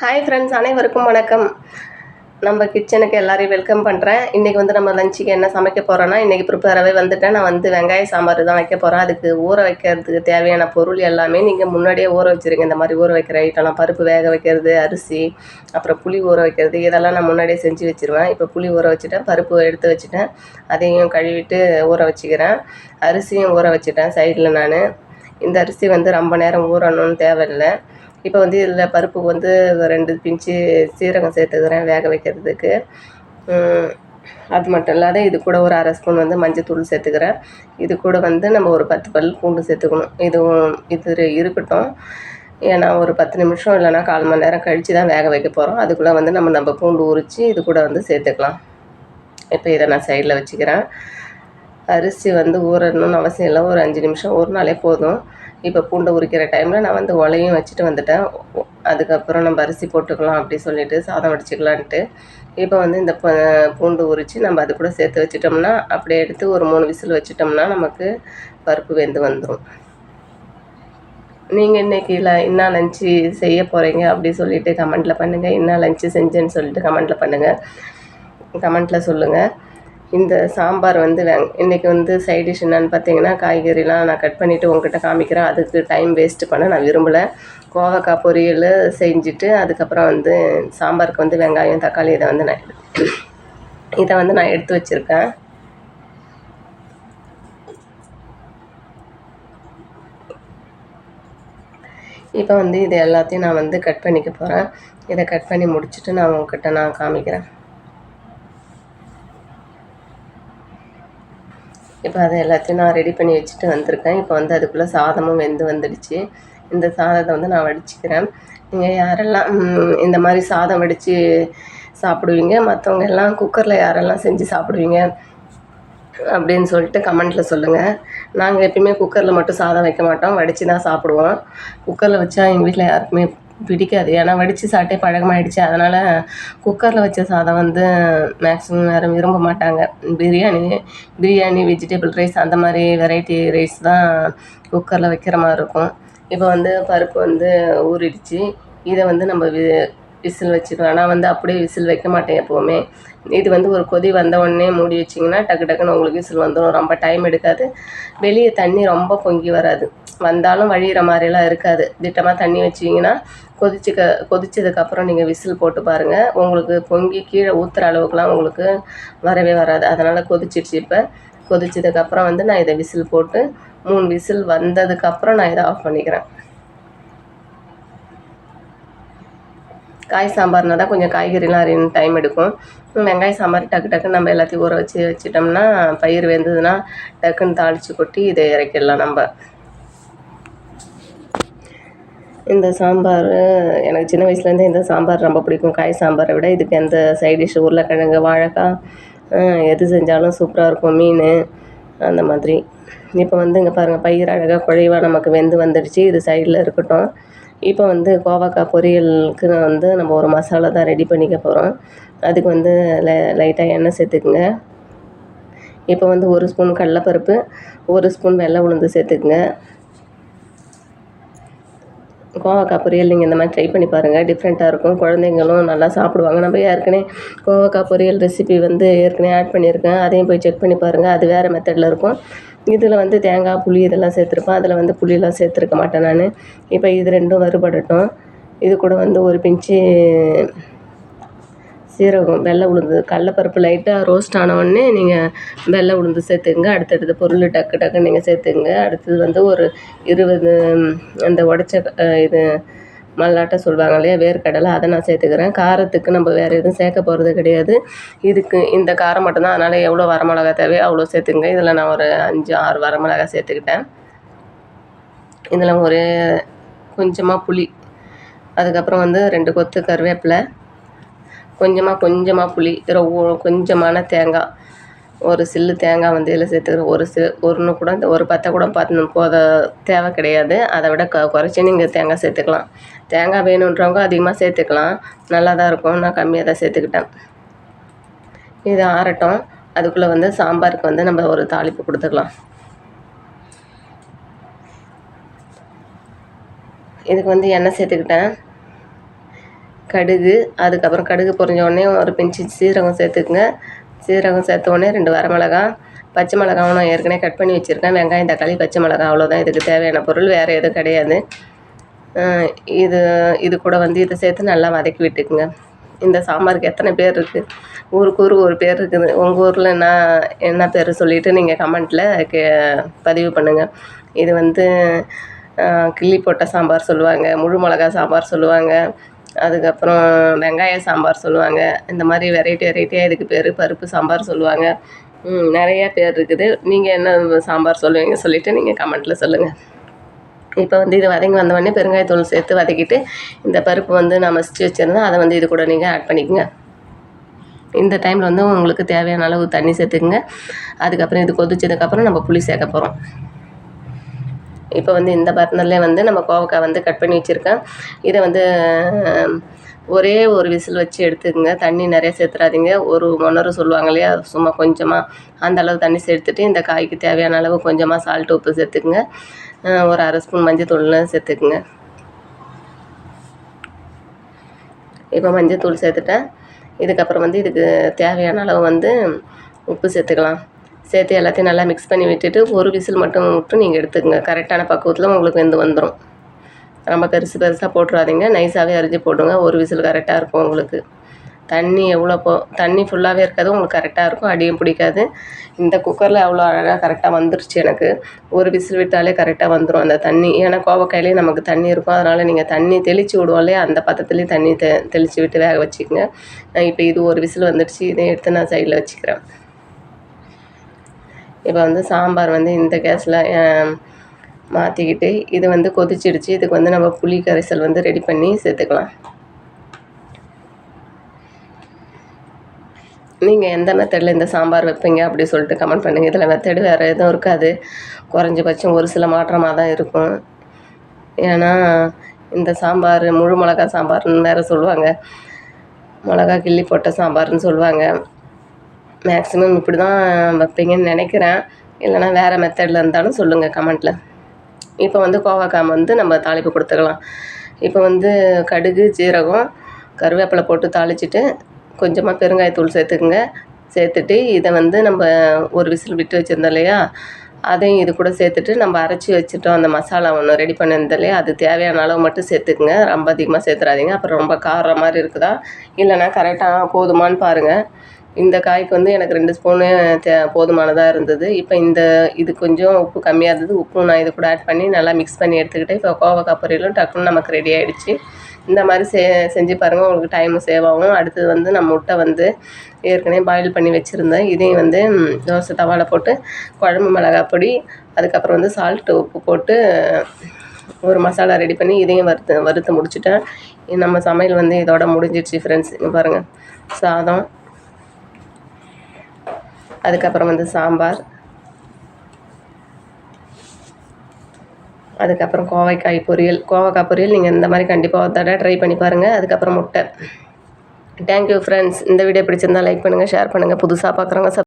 Hi friends அனைவருக்கும் வணக்கம். நம்ம கிச்சனுக்கு எல்லாரையும் வெல்கம் பண்ணுறேன் இன்றைக்கி வந்து நம்ம லஞ்சுக்கு என்ன சமைக்க போகிறோன்னா இன்றைக்கி ப்ரிப்பேராகவே வந்துட்டேன். நான் வந்து வெங்காய சாம்பார் தான் வைக்க போகிறேன் அதுக்கு ஊற வைக்கிறதுக்கு தேவையான பொருள் எல்லாமே நீங்கள் முன்னாடியே ஊற வச்சுருங்க. இந்த மாதிரி ஊற வைக்கிற ஐட்டம்லாம் பருப்பு வேக வைக்கிறது அரிசி அப்புறம் புளி ஊற வைக்கிறது இதெல்லாம் நான் முன்னாடியே செஞ்சு வச்சுருவேன். இப்போ புளி ஊற வச்சுட்டேன். பருப்பு எடுத்து வச்சுட்டேன். அதையும் கழுவிட்டு ஊற வச்சுக்கிறேன். அரிசியும் ஊற வச்சுட்டேன். சைடில் நான். இந்த அரிசி வந்து ரொம்ப நேரம் ஊறணும்னு தேவையில்லை. இப்போ வந்து இதில் பருப்பு வந்து ரெண்டு பிஞ்சு சீரகம் சேர்த்துக்கிறேன் வேக வைக்கிறதுக்கு. அது மட்டும் இல்லாத இது கூட ஒரு அரை ஸ்பூன் வந்து மஞ்சத்தூள் சேர்த்துக்கிறேன். இது கூட வந்து நம்ம ஒரு பத்து பல் பூண்டு சேர்த்துக்கணும். இதுவும் இது இருக்கட்டும். ஏன்னா ஒரு பத்து நிமிஷம் இல்லைன்னா கால் மணி நேரம் கழித்து தான் வேக வைக்க போகிறோம் அதுக்குள்ளே வந்து நம்ம நம்ம பூண்டு உரித்து இது கூட வந்து சேர்த்துக்கலாம். இப்போ இதை நான் சைடில் வச்சுக்கிறேன். அரிசி வந்து ஊறணும்னு அவசியம் இல்லை. ஒரு அஞ்சு நிமிஷம் ஊறினாலே போதும். இப்போ பூண்டை உரிக்கிற டைமில் நான் வந்து உலையும் வச்சுட்டு வந்துட்டேன். அதுக்கப்புறம் நம்ம அரிசி போட்டுக்கலாம் அப்படி சொல்லிட்டு சாதம் வடிச்சுக்கலான்ட்டு. இப்போ வந்து இந்த ப- பூண்டு உரித்து நம்ம அது கூட சேர்த்து வச்சிட்டோம்னா அப்படியே எடுத்து ஒரு மூணு விசில் வச்சிட்டோம்னா நமக்கு பருப்பு வெந்து வந்துடும் நீங்கள் இன்றைக்கி இல்லை என்ன லஞ்சு செய்ய போகிறீங்க அப்படி சொல்லிட்டு கமெண்ட்டில் பண்ணுங்கள் என்ன லஞ்சு செஞ்சேன்னு சொல்லிட்டு கமெண்ட்டில் பண்ணுங்கள் கமெண்ட்டில் சொல்லுங்கள் இந்த சாம்பார் வந்து வெங் இன்றைக்கி வந்து சைடிஷ் என்னன்னு பார்த்தீங்கன்னா காய்கறிலாம் நான் கட் பண்ணிவிட்டு உங்ககிட்ட காமிக்கிறேன். அதுக்கு டைம் வேஸ்ட்டு பண்ண நான் விரும்பலை. கோவக்காய் பொரியல் செஞ்சுட்டு அதுக்கப்புறம் வந்து சாம்பாருக்கு வந்து வெங்காயம் தக்காளி இதை வந்து நான் இதை வந்து நான் எடுத்து வச்சுருக்கேன். இப்போ வந்து இது எல்லாத்தையும் நான் வந்து கட் பண்ணிக்க போகிறேன் இதை கட் பண்ணி முடிச்சுட்டு நான் உங்ககிட்ட நான் காமிக்கிறேன். இப்போ அதை எல்லாத்தையும் நான் ரெடி பண்ணி வச்சுட்டு வந்திருக்கேன். இப்போ வந்து அதுக்குள்ளே சாதமும் வெந்து வந்துடுச்சு. இந்த சாதத்தை வந்து நான் வடிச்சுக்கிறேன். நீங்கள் யாரெல்லாம் இந்த மாதிரி சாதம் வடித்து சாப்பிடுவீங்க? மற்றவங்க எல்லாம் குக்கரில் யாரெல்லாம் செஞ்சு சாப்பிடுவீங்க? அப்படின்னு சொல்லிட்டு கமெண்ட்டில் சொல்லுங்கள் நாங்கள் எப்பயுமே குக்கரில் மட்டும் சாதம் வைக்க மாட்டோம். வடித்து தான் சாப்பிடுவோம். குக்கரில் வச்சா எங்கள் வீட்டில் யாருக்குமே பிடிக்காது. ஏன்னா வடித்து சாப்பிட்டே பழகமாயிடுச்சு அதனால் குக்கரில் வச்ச சாதம் வந்து மேக்ஸிமம் யாரும் விரும்ப மாட்டாங்க. பிரியாணி பிரியாணி வெஜிடபிள் ரைஸ் அந்த மாதிரி வெரைட்டி ரைஸ் தான் குக்கரில் வைக்கிற மாதிரி இருக்கும். இப்போ வந்து பருப்பு வந்து ஊறிடுச்சு. இதை வந்து நம்ம வி விசில் வச்சுக்கலாம் ஆனால் வந்து அப்படியே விசில் வைக்க மாட்டேன் எப்போவுமே. இது வந்து ஒரு கொதி வந்த உடனே மூடி வச்சிங்கன்னா டக்கு டக்குன்னு உங்களுக்கு விசில் வந்துடும் ரொம்ப டைம் எடுக்காது. வெளியே தண்ணி ரொம்ப பொங்கி வராது. வந்தாலும் வழியிற மாதிரிலாம் இருக்காது. திட்டமாக தண்ணி வச்சிங்கன்னா கொதிச்சுக்க கொதிச்சதுக்கப்புறம் நீங்கள் விசில் போட்டு பாருங்கள் உங்களுக்கு பொங்கி கீழே ஊற்றுற அளவுக்குலாம் உங்களுக்கு வரவே வராது. அதனால் கொதிச்சிடுச்சு இப்போ. கொதிச்சதுக்கப்புறம் வந்து நான் இதை விசில் போட்டு மூணு விசில் வந்ததுக்கப்புறம் நான் இதை ஆஃப் பண்ணிக்கிறேன். காய் சாம்பார்னா தான் கொஞ்சம் காய்கறிலாம் அரியணும் டைம் எடுக்கும். வெங்காய சாம்பார் டக்கு டக்குன்னு நம்ம எல்லாத்தையும் ஊற வச்சு வச்சுட்டோம்னா பயிர் வெந்ததுன்னா டக்குன்னு தாளித்து கொட்டி இதை இறக்கிடலாம் நம்ம. இந்த சாம்பார் எனக்கு சின்ன வயசுலேருந்தே இந்த சாம்பார் ரொம்ப பிடிக்கும். காய் சாம்பாரை விட இதுக்கு எந்த சைட் டிஷ் உருளைக்கிழங்கு வாழைக்காய் எது செஞ்சாலும் சூப்பராக இருக்கும். மீன் அந்த மாதிரி. இப்போ வந்து இங்கே பாருங்கள் பயிர் அழகாக குழைவாக நமக்கு வெந்து வந்துடுச்சு. இது சைடில் இருக்கட்டும். இப்போ வந்து கோவக்காய் பொரியலுக்கு வந்து நம்ம ஒரு மசாலா தான் ரெடி பண்ணிக்க போகிறோம் அதுக்கு வந்து லை லைட்டாக எண்ணெய் சேர்த்துக்குங்க. இப்போ வந்து ஒரு ஸ்பூன் கடலைப்பருப்பு ஒரு ஸ்பூன் வெள்ளை உளுந்து சேர்த்துக்குங்க. கோவக்காய் பொரியல் நீங்கள் இந்த மாதிரி ட்ரை பண்ணி பாருங்கள் டிஃப்ரெண்ட்டாக இருக்கும். குழந்தைங்களும் நல்லா சாப்பிடுவாங்க. நம்ம ஏற்கனவே கோவக்காய் பொரியல் ரெசிபி வந்து ஏற்கனவே ஆட் பண்ணியிருக்கேன். அதையும் போய் செக் பண்ணி பாருங்கள் அது வேறு மெத்தடில் இருக்கும். இதில் வந்து தேங்காய் புளி இதெல்லாம் சேர்த்துருப்பேன். அதில் வந்து புளியெல்லாம் சேர்த்துருக்க மாட்டேன் நான். இப்போ இது ரெண்டும் வறுபடட்டும். இது கூட வந்து ஒரு பிஞ்சு சீரகம் வெள்ளை உளுந்து கடலப்பருப்பு லைட்டாக ரோஸ்ட் ஆனவுடனே நீங்கள் வெள்ளை உளுந்து சேர்த்துங்க அடுத்தடுத்த பொருள் டக்கு டக்குன்னு நீங்கள் சேர்த்துங்க அடுத்தது வந்து ஒரு இருபது அந்த உடச்ச இது மல்லாட்டை சொல்லுவாங்க இல்லையா வேர்க்கடலை அதை நான் சேர்த்துக்கிறேன். காரத்துக்கு நம்ம வேறு எதுவும் சேர்க்க போகிறது கிடையாது. இதுக்கு இந்த காரம் மட்டும்தான். அதனால் எவ்வளோ வரமிளகா தேவையோ அவ்வளோ சேர்த்துங்க இதில் நான் ஒரு அஞ்சு ஆறு வரமிளகா சேர்த்துக்கிட்டேன். இதில் ஒரு கொஞ்சமாக புளி. அதுக்கப்புறம் வந்து ரெண்டு கொத்து கருவேப்பிலை. கொஞ்சமாக கொஞ்சமாக புளி. ரொம்ப கொஞ்சமான தேங்காய். ஒரு சில்லு தேங்காய் வந்து இதில் சேர்த்துக்கிறேன் ஒரு சி ஒன்று கூட இந்த ஒரு பத்தை கூட பார்த்து போத தேவை கிடையாது. அதை விட க குறைச்சி நீங்கள் தேங்காய் சேர்த்துக்கலாம். தேங்காய் வேணுன்றவங்க அதிகமாக சேர்த்துக்கலாம். நல்லா தான் இருக்கும். நான் கம்மியாக தான் சேர்த்துக்கிட்டேன். இது ஆறட்டும். அதுக்குள்ளே வந்து சாம்பாருக்கு வந்து நம்ம ஒரு தாளிப்பு கொடுத்துக்கலாம். இதுக்கு வந்து எண்ணெய் சேர்த்துக்கிட்டேன். கடுகு அதுக்கப்புறம் கடுகு பொறிஞ்ச உடனே ஒரு பிஞ்சு சீரகம் சேர்த்துக்குங்க. சீரகம் சேர்த்த உடனே ரெண்டு வரமிளகா பச்சை மிளகாவும் நான் ஏற்கனவே கட் பண்ணி வச்சுருக்கேன். வெங்காயம் தக்காளி பச்சை மிளகா அவ்வளோதான் இதுக்கு தேவையான பொருள் வேறு எதுவும் கிடையாது. இது இது கூட வந்து இதை சேர்த்து நல்லா வதக்கி விட்டுக்குங்க. இந்த சாம்பாருக்கு எத்தனை பேர் இருக்குது ஊருக்கு ஊர் ஒரு பேர் இருக்குது. உங்கள் ஊரில் என்ன என்ன பேர் சொல்லிவிட்டு நீங்கள் கமெண்ட்டில் கே பதிவு பண்ணுங்கள் இது வந்து கிள்ளி போட்ட சாம்பார் சொல்லுவாங்க முழு மிளகா சாம்பார் சொல்லுவாங்க. அதுக்கப்புறம் வெங்காய சாம்பார் சொல்லுவாங்க. இந்த மாதிரி வெரைட்டி வெரைட்டியாக இதுக்கு பேர் பருப்பு சாம்பார் சொல்லுவாங்க. நிறைய பேர் இருக்குது. நீங்கள் என்ன சாம்பார் சொல்லுவீங்க சொல்லிவிட்டு நீங்கள் கமெண்ட்டில் சொல்லுங்கள் இப்போ வந்து இது வதங்கி வந்தவொடனே பெருங்காயத்தூள் சேர்த்து வதக்கிட்டு இந்த பருப்பு வந்து நான் மசித்து வச்சுருந்தேன். அதை வந்து இது கூட நீங்கள் ஆட் பண்ணிக்கோங்க. இந்த டைமில் வந்து உங்களுக்கு தேவையான அளவு தண்ணி சேர்த்துக்குங்க. அதுக்கப்புறம் இது கொதிச்சதுக்கப்புறம் நம்ம புளி சேர்க்க போகிறோம் இப்போ வந்து இந்த பர்னர்லேயே வந்து நம்ம கோவக்காய் வந்து கட் பண்ணி வச்சுருக்கேன். இதை வந்து ஒரே ஒரு விசில் வச்சு எடுத்துக்கோங்க. தண்ணி நிறைய சேர்த்துறாதீங்க. ஒரு மொணறு சொல்லுவாங்க இல்லையா சும்மா கொஞ்சமாக அந்த அளவு தண்ணி சேர்த்துட்டு இந்த காய்க்கு தேவையான அளவு கொஞ்சமாக சால்ட் உப்பு சேர்த்துக்குங்க. ஒரு அரை ஸ்பூன் மஞ்சள் தூள்லாம் சேர்த்துக்குங்க. இப்போ மஞ்சள் தூள் சேர்த்துட்டேன். இதுக்கப்புறம் வந்து இதுக்கு தேவையான அளவு வந்து உப்பு சேர்த்துக்கலாம். சேர்த்து எல்லாத்தையும் நல்லா மிக்ஸ் பண்ணி விட்டுட்டு ஒரு விசில் மட்டும் விட்டு நீங்கள் எடுத்துக்கோங்க. கரெக்டான பக்குவத்தில் உங்களுக்கு வெந்து வந்துடும் ரொம்ப பெருசு பெருசாக போட்டுறாதீங்க. நைஸாகவே அரிஞ்சு போடுங்க. ஒரு விசில் கரெக்டாக இருக்கும் உங்களுக்கு. தண்ணி எவ்வளோ போ தண்ணி ஃபுல்லாகவே இருக்காது. உங்களுக்கு கரெக்டாக இருக்கும். அடியும் பிடிக்காது. இந்த குக்கரில் அவ்வளோ அழகாக கரெக்டாக வந்துருச்சு எனக்கு. ஒரு விசில் விட்டாலே கரெக்டாக வந்துடும் அந்த தண்ணி. ஏன்னா கோவக்காயிலே நமக்கு தண்ணி இருக்கும். அதனால் நீங்கள் தண்ணி தெளித்து விடுவோம் இல்லையா? அந்த பத்தத்துலேயும் தண்ணி தெ தெளித்து விட்டு வேக வச்சுக்கோங்க. இப்போ இது ஒரு விசில் வந்துடுச்சு இதை எடுத்து நான் சைடில் வச்சுக்கிறேன். இப்போ வந்து சாம்பார் வந்து இந்த கேஸில் மாற்றிக்கிட்டு இது வந்து கொதிச்சிடுச்சு. இதுக்கு வந்து நம்ம புளி கரைசல் வந்து ரெடி பண்ணி சேர்த்துக்கலாம். நீங்கள் எந்த மெத்தடில் இந்த சாம்பார் வைப்பீங்க அப்படி சொல்லிட்டு கமெண்ட் பண்ணுங்கள் இதில் மெத்தடு வேறு எதுவும் இருக்காது. குறைஞ்சபட்சம் ஒரு சில மாற்றமாக தான் இருக்கும். ஏன்னா இந்த சாம்பார் முழு மிளகா சாம்பார்னு வேறு சொல்லுவாங்க. மிளகா கிள்ளி போட்ட சாம்பார்னு சொல்லுவாங்க. மேக்ஸிமம் இப்படி தான் வைப்பீங்கன்னு நினைக்கிறேன். இல்லைனா வேறு மெத்தடில் இருந்தாலும் சொல்லுங்கள் கமெண்ட்டில் இப்போ வந்து கோவாக்காம் வந்து நம்ம தாளிப்பு கொடுத்துக்கலாம். இப்போ வந்து கடுகு ஜீரகம் கருவேப்பிலை போட்டு தாளிச்சிட்டு கொஞ்சமாக பெருங்காயத்தூள் சேர்த்துக்குங்க. சேர்த்துட்டு இதை வந்து நம்ம ஒரு விசில் விட்டு வச்சுருந்தோம் இல்லையா? அதையும் இது கூட சேர்த்துட்டு நம்ம அரைச்சி வச்சுட்டோம். அந்த மசாலா ஒன்று ரெடி பண்ணியிருந்தோம் இல்லையா? அது தேவையான அளவு மட்டும் சேர்த்துக்குங்க. ரொம்ப அதிகமாக சேர்த்துறாதீங்க. அப்புறம் ரொம்ப கார மாதிரி இருக்குதா? இல்லைனா கரெக்டாக போதுமான்னு பாருங்கள் இந்த காய்க்கு வந்து எனக்கு ரெண்டு ஸ்பூனு தே போதுமானதாக இருந்தது. இப்போ இந்த இது கொஞ்சம் உப்பு கம்மியாக இருந்தது. உப்பும் நான் இது கூட ஆட் பண்ணி நல்லா மிக்ஸ் பண்ணி எடுத்துக்கிட்டேன் இப்போ கோவக்காய் பொரியலும் டக்குன்னு நமக்கு ரெடி ஆகிடுச்சு இந்த மாதிரி செ செஞ்சு பாருங்கள் உங்களுக்கு டைமும் சேவ் ஆகும். அடுத்தது வந்து நான் முட்டை வந்து ஏற்கனவே பாயில் பண்ணி வச்சுருந்தேன். இதையும் வந்து தோசை தவாவில் போட்டு குழம்பு மிளகாய் பொடி அதுக்கப்புறம் வந்து சால்ட்டு உப்பு போட்டு ஒரு மசாலா ரெடி பண்ணி இதையும் வறுத்து வறுத்து முடிச்சுட்டேன். நம்ம சமையல் வந்து இதோட முடிஞ்சிடுச்சு ஃப்ரெண்ட்ஸ் இங்கே பாருங்கள் சாதம் அதுக்கப்புறம் வந்து சாம்பார். அதுக்கப்புறம் கோவைக்காய் பொரியல். கோவைக்காய் பொரியல் நீங்கள் இந்த மாதிரி கண்டிப்பாக ஒரு தடவை ட்ரை பண்ணி பாருங்கள் அதுக்கப்புறம் முட்டை. தேங்க்யூ ஃப்ரெண்ட்ஸ் இந்த வீடியோ பிடிச்சிருந்தா லைக் பண்ணுங்கள் ஷேர் பண்ணுங்கள் புதுசாக பார்க்குறவங்க